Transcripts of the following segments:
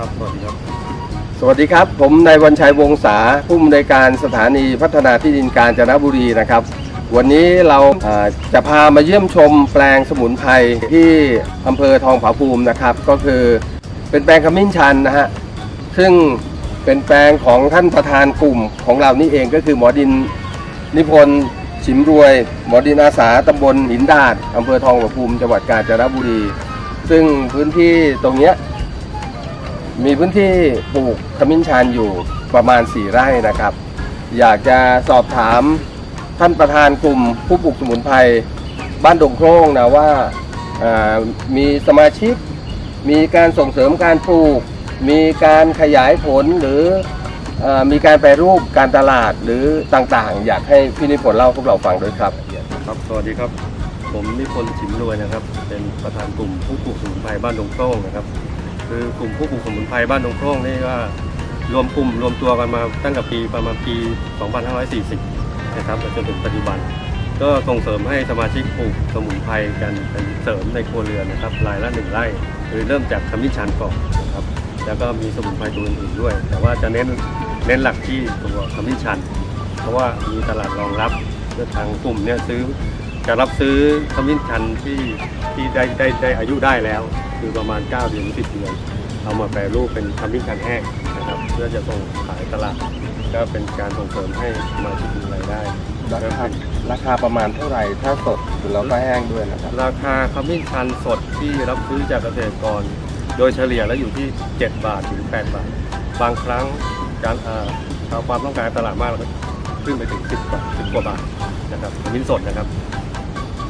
ครับสวัสดีครับ สวัสดีครับ ผมนายวันชัยวงศาผู้อำนวยการสถานีพัฒนาที่ดินกาญจนบุรีนะครับ วันนี้เราอ่าจะพามาเยี่ยมชมแปลงสมุนไพรที่อำเภอทองผาภูมินะครับ ก็คือเป็นแปลงขมิ้นชันนะฮะซึ่งเป็นแปลงของท่านประธานกลุ่มของเรานี่เองก็คือหมอดินนิพนธ์ชิมรวย หมอดินอาสาตำบลหินดาดอำเภอทองผาภูมิจังหวัดกาญจนบุรี ซึ่งพื้นที่ตรงเนี้ย มีพื้นที่ปลูกขมิ้นชันอยู่ประมาณ 4 ไร่นะครับ อยากจะสอบถามท่านประธานกลุ่มผู้ปลูกสมุนไพรบ้านดงโครงนะว่าามีสมาชิก มีการส่งเสริมการปลูก มีการขยายผลหรืออมีการแปรรูปการตลาดหรือต่างๆ อยากให้พี่นิพนธ์เล่าพวกเราฟังด้วยครับครับสวัสดีครับ ผมนิพนธ์ฉิมรวยนะครับ เป็นประธานกลุ่มผู้ปลูกสมุนไพรบ้านดงโคร่งนะครับ คือกลุ่มผู้ปลูกสมุนไพรบ้านดงโคร่งนี่ก็รวมกลุ่มรวมตัวกันมาตั้งแต่ปีประมาณปี 2540 นะครับจนถึงปัจจุบัน ก็ส่งเสริมให้สมาชิกปลูกสมุนไพรกันเป็นเสริมในครัวเรือนนะครับรายละหนึ่งไร่โดยเริ่มจากขมิ้นชันก่อนนะครับแล้วก็มีสมุนไพรตัวอื่นๆด้วย แต่ว่าจะเน้นเน้นหลักที่ตัวขมิ้นชัน เพราะว่ามีตลาดรองรับทางกลุ่มเนี่ยซื้อ จะรับซื้อขมิ้นชันที่ที่ได้ได้ได้อายุได้แล้ว คือประมาณ 9 เดือน10 เดือน เอามาแปรรูปเป็นขมิ้นชันแห้งนะครับ เพื่อจะส่งขายตลาดก็เป็นการส่งเสริมให้สมาชิกมีรายได้ราคาราคาประมาณเท่าไหร่ถ้าสดหรือเราก็แห้งด้วยนะครับราคาขมิ้นชันสดที่รับซื้อจากเกษตรกร โดยเฉลี่ยแล้วอยู่ที่ 7 บาทถึง 8 บาท บางครั้งการเอ่อเอาความต้องการตลาดมากแล้วก็ขึ้นไปถึง 10 กว่า10กว่าบาทนะครับขมิ้นสดนะครับ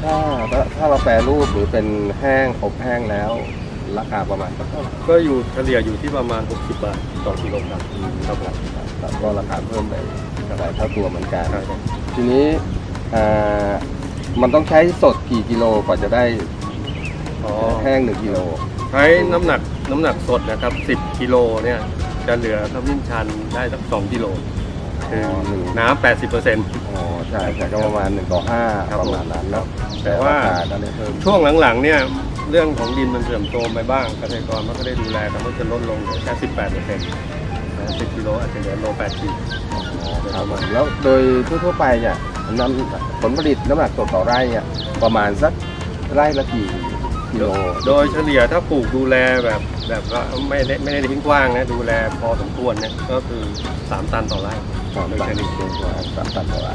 ถ้าถ้าเราแปรรูปหรือเป็นแห้งอบแห้งแล้ว ราคาประมาณเท่าไหร่ก็อยู่เฉลี่ยอยู่ที่ประมาณ 60 บาทต่อกิโลกรัมครับผมครับก็ราคาเพิ่มไปหลายเท่าตัวเหมือนกันใช่ครับทีนี้อ่ามันต้องใช้สดกี่กิโลกว่าจะได้อ๋อแห้งหนึ่งกิโลใช้น้ำหนักน้ำหนักสดนะครับ 10 กิโลเนี่ยจะเหลือขมิ้นชันได้สัก2กิโล คือหนึ่งน้ำ80เปอร์เซ็นต์ อ๋อใช่ใช่ก็ประมาณหนึ่งต่อห้าครับประมาณนั้นเนาะแต่ว่ารคก็ได้เพิ่มช่วงหลังๆเนี่ยเรื่องของดินมันเสื่อมโทรมไปบ้างเกษตรกรไม่ก็ได้ดูแลแต่ก็จะลดลงเหลือแค่18เปอร์เซ็นต์10กิโลอาจจะเหลือโล8ขีดครับผมแล้วโดยทั่วๆไปเนี่ยน้ำผลผลิตน้ำหนักสดต่อไร่เนี่ยประมาณสักไร่ละกี่ กิโลโดยเฉลี่ยถ้าปลูกดูแลแบบแบบว่าไม่ได้ไม่ได้ทิ้งกว้างนะดูแลพอสมควรเนี่ยก็คือ 3 ตันต่อไร่สามตันตัวสามตันต่อไร่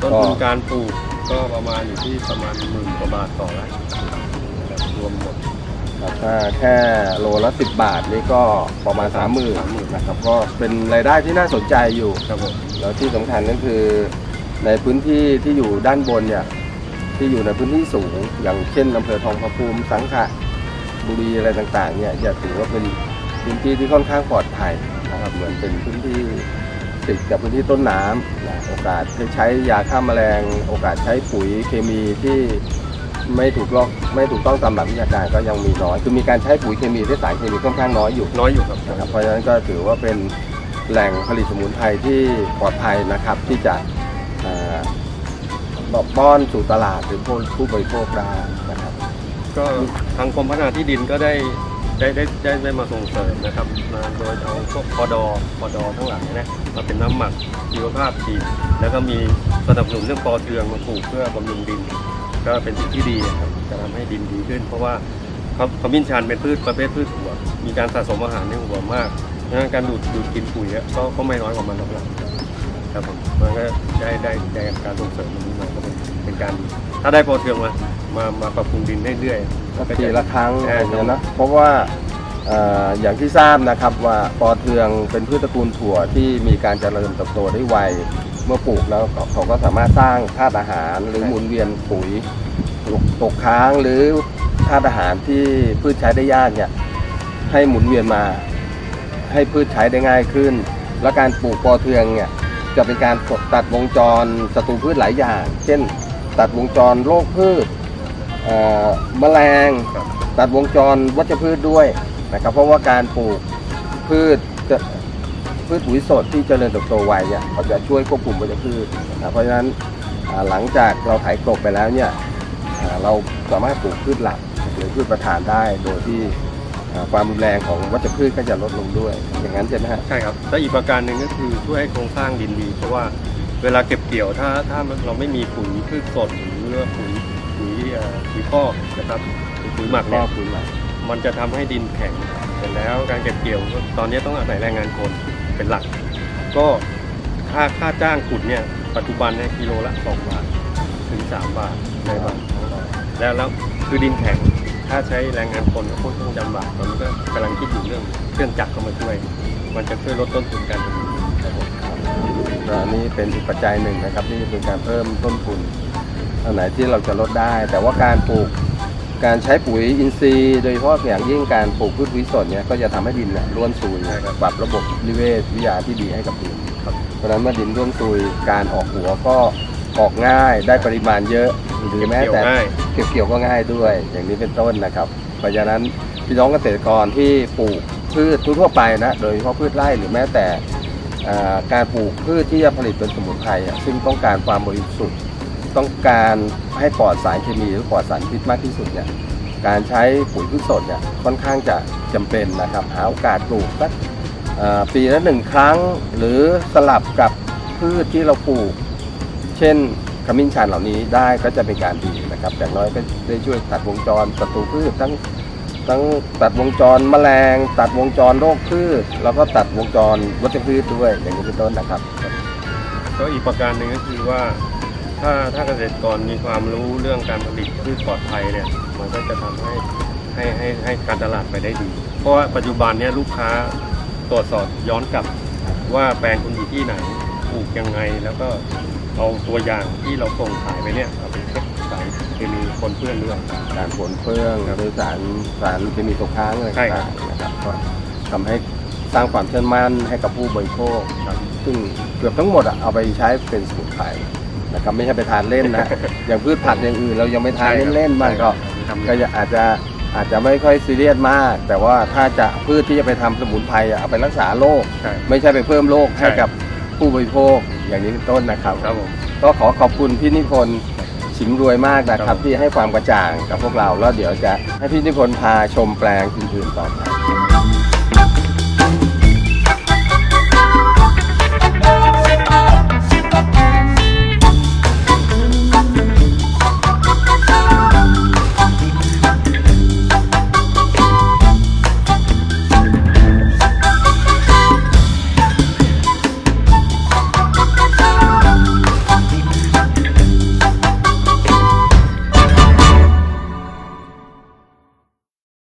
ต้นทุนการปลูกก็ประมาณอยู่ที่ประมาณหมื่นกว่าบาทต่อไร่แบบรวมหมดครับถ้าแค่โลละสิบบาทนี่ก็ประมาณสามหมื่นนะครับก็เป็นรายได้ที่น่าสนใจอยู่ครับผมแล้วที่สำคัญก็คือในพื้นที่ที่อยู่ด้านบนเนี่ย ที่อยู่ในพื้นที่สูง อย่างเช่นอำเภอทองผาภูมิสังขะบุรีอะไรต่างๆเนี่ยจะถือว่าเป็นพื้นที่ที่ค่อนข้างปลอดภัยนะครับเหมือนเป็นพื้นที่ติดกับพื้นที่ต้นน้ำนะโอกาสที่ใช้ยาฆ่าแมลง โอกาสใช้ปุ๋ยเคมีที่ไม่ถูกต้องไม่ถูกต้องตามหลักวิชาการก็ยังมีน้อย คือมีการใช้ปุ๋ยเคมีที่สารเคมีค่อนข้างน้อยอยู่น้อยอยู่ครับนะครับ เพราะฉะนั้นก็ถือว่าเป็นแหล่งผลิตสมุนไพรที่ปลอดภัยนะครับที่จะเอ่อ บอกป้อนสู่ตลาดหรือผู้บริโภคได้นะครับ ก็ทางกรมพัฒนาที่ดินก็ได้ได้ได้ได้ได้มาส่งเสริมนะครับมาโดยเอาพวกพอดอพอดอทั้งหลายนะมาเป็นน้ำหมักชีวภาพฉีดแล้วก็มีสนับสนุนเรื่องปอเทืองมาปลูกเพื่อบำรุงดิน ก็เป็นสิ่งที่ดีครับจะทำให้ดินดีขึ้น เพราะว่าขขมิ้นชันเป็นพืชประเภทพืชหัวมีการสะสมอาหารในหัวมากดังนั้นการดูดดูดกินปุ๋ยก็ก็ไม่น้อยกว่ามันหรอกครับ ผมมันก็ได้ได้ได้การส่งเสริมตรงนี้มาก็เป็นเป็นการดีถ้าได้ปอเทืองมามามาปรับปรุงดินเรื่อยๆก็ปีละครั้งใช่อย่างเงี้ยนะเพราะว่าเอ่ออย่างที่ทราบนะครับว่าปอเทืองเป็นพืชตระกูลถั่วที่มีการเจริญเติบโตได้ไวเมื่อปลูกแล้วเขาเขาก็สามารถสร้างธาตุอาหารหรือหมุนเวียนปุ๋ยตกตกค้างหรือธาตุอาหารที่พืชใช้ได้ยากเนี่ยให้หมุนเวียนมา ให้พืชใช้ได้ง่ายขึ้น และการปลูกปอเทืองเนี่ย จะเป็นการตัดวงจรศัตรูพืชหลายอย่าง เช่น ตัดวงจรโรคพืชแมลงตัดวงจรวัชพืชด้วยนะครับเพราะว่าการปลูกพืชจะพืชปุ๋ยสดที่เจริญเติบโตไวเนี่ยเขาจะช่วยควบคุมวัชพืชนะเพราะฉะนั้นหลังจากเราไถกลบไปแล้วเนี่ยเราสามารถปลูกพืชหลักหรือพืชประทานได้โดยที่ ความรุนแรงของวัชพืชก็จะลดลงด้วย อย่างนั้นใช่ไหมฮะใช่ครับและอีกประการหนึ่งก็คือช่วยให้โครงสร้างดินดี เพราะว่าเวลาเก็บเกี่ยวถ้าถ้าเราไม่มีปุ๋ยพืชสดหรือว่าปุ๋ยปุ๋ยเอ่อปุ๋ยคอกนะครับหรือปุ๋ยหมักก็เนี่ยคุณหลักมันจะทำให้ดินแข็งเสร็จแล้วการเก็บเกี่ยวก็ตอนนี้ต้องอาศัยแรงงานคนเป็นหลัก ก็ค่าค่าจ้างขุดเนี่ยปัจจุบันเนี่ยกิโลละ2บาทถึง3บาทในบางแล้วแล้วคือดินแข็ง ถ้าใช้แรงงานคนก็ค่อนข้างจำบากตอนนี้ก็กำลังคิดอยู่เรื่องเครื่องจักรเข้ามาช่วย มันจะช่วยลดต้นทุนการผลิตครับผมก็อันนี้เป็นอีกปัจจัยหนึ่งนะครับที่เป็นการเพิ่มต้นทุนอันไหนที่เราจะลดได้ แต่ว่าการปลูกการใช้ปุ๋ยอินทรีย์ โดยเฉพาะอย่างยิ่งการปลูกพืชปุ๋ยสดเนี่ยก็จะทำให้ดินเนี่ยร่วนซุยปรับระบบนิเวศวิทยาที่ดีให้กับดินเพราะฉะนั้นเมื่อดินร่วนซุยการออกหัวก็ออกง่ายได้ปริมาณเยอะ หรือแม้เกี่ยวแต่ง่าย เก็บเกี่ยวก็ง่ายด้วย อย่างนี้เป็นต้นนะครับ เพราะฉะนั้นพี่น้องเกษตรกรที่ปลูกพืชทั่วๆไปนะ โดยเฉพาะพืชไร่หรือแม้แต่อ่าการปลูกพืชที่จะผลิตเป็นสมุนไพรอะซึ่งต้องการความบริสุทธิ์ ต้องการให้ปลอดสารเคมีหรือปลอดสารพิษมากที่สุดเนี่ย การใช้ปุ๋ยพืชสดเนี่ยค่อนข้างจะจำเป็นนะครับหาโอกาสปลูกสักอ่าปีละหนึ่งครั้ง หรือสลับกับพืชที่เราปลูก เช่น ขมิ้นชันเหล่านี้ได้ก็จะเป็นการดีนะครับอย่างน้อยก็ได้ช่วยตัดวงจรศัตรูพืชทั้งทั้งตัดวงจรแมลง ตัดวงจรโรคพืช แล้วก็ตัดวงจรวัชพืชด้วยอย่างนี้เป็นต้นนะครับ ก็อีกประการหนึ่งก็คือว่า ถ้าถ้าเกษตรกรมีความรู้เรื่องการผลิตพืชปลอดภัยเนี่ยมันก็จะทำให้ให้ให้ให้การตลาดไปได้ดี เพราะว่าปัจจุบันเนี่ยลูกค้าตรวจสอบย้อนกลับว่าแปลงคุณอยู่ที่ไหนปลูกยังไงแล้วก็ เอาตัวอย่างที่เราส่งขายไปเนี่ยเอาไปเช็คสารเคมีคนเปื้อนด้วยการผลเฟื่องครับหรือสารสารเคมีตกค้างอะไรใช่ครัต่าบงๆนะครับก็ทำให้สร้างความเชื่อมั่นให้กับผู้บริโภคครับ ซึ่งเกือบทั้งหมดอะเอาไปใช้เป็นสมุนไพรนะครับไม่ใช่ไปทานเล่นนะ อย่างพืชผักอย่างอื่นเรายังไม่ทานเล่นๆบ้างก็ ทำ ก็จะอาจจะอาจจะไม่ค่อยซีเรียสมาก แต่ว่าถ้าจะพืชที่จะไปทำสมุนไพรอะเอาไปรักษาโรค ใช่ ไม่ใช่ไปเพิ่มโรคให้ใช่กับ ผู้บริโภคอย่างนี้เป็นต้นนะครับ ครับผมก็ขอขอบคุณพี่นิพนธ์ชิมรวยมากนะคครัรับบที่ให้ความกระจ่างกับพวกเราแล้วเดี๋ยวจะให้พี่นิพนธ์พาชมแปลงอื่นๆต่อไป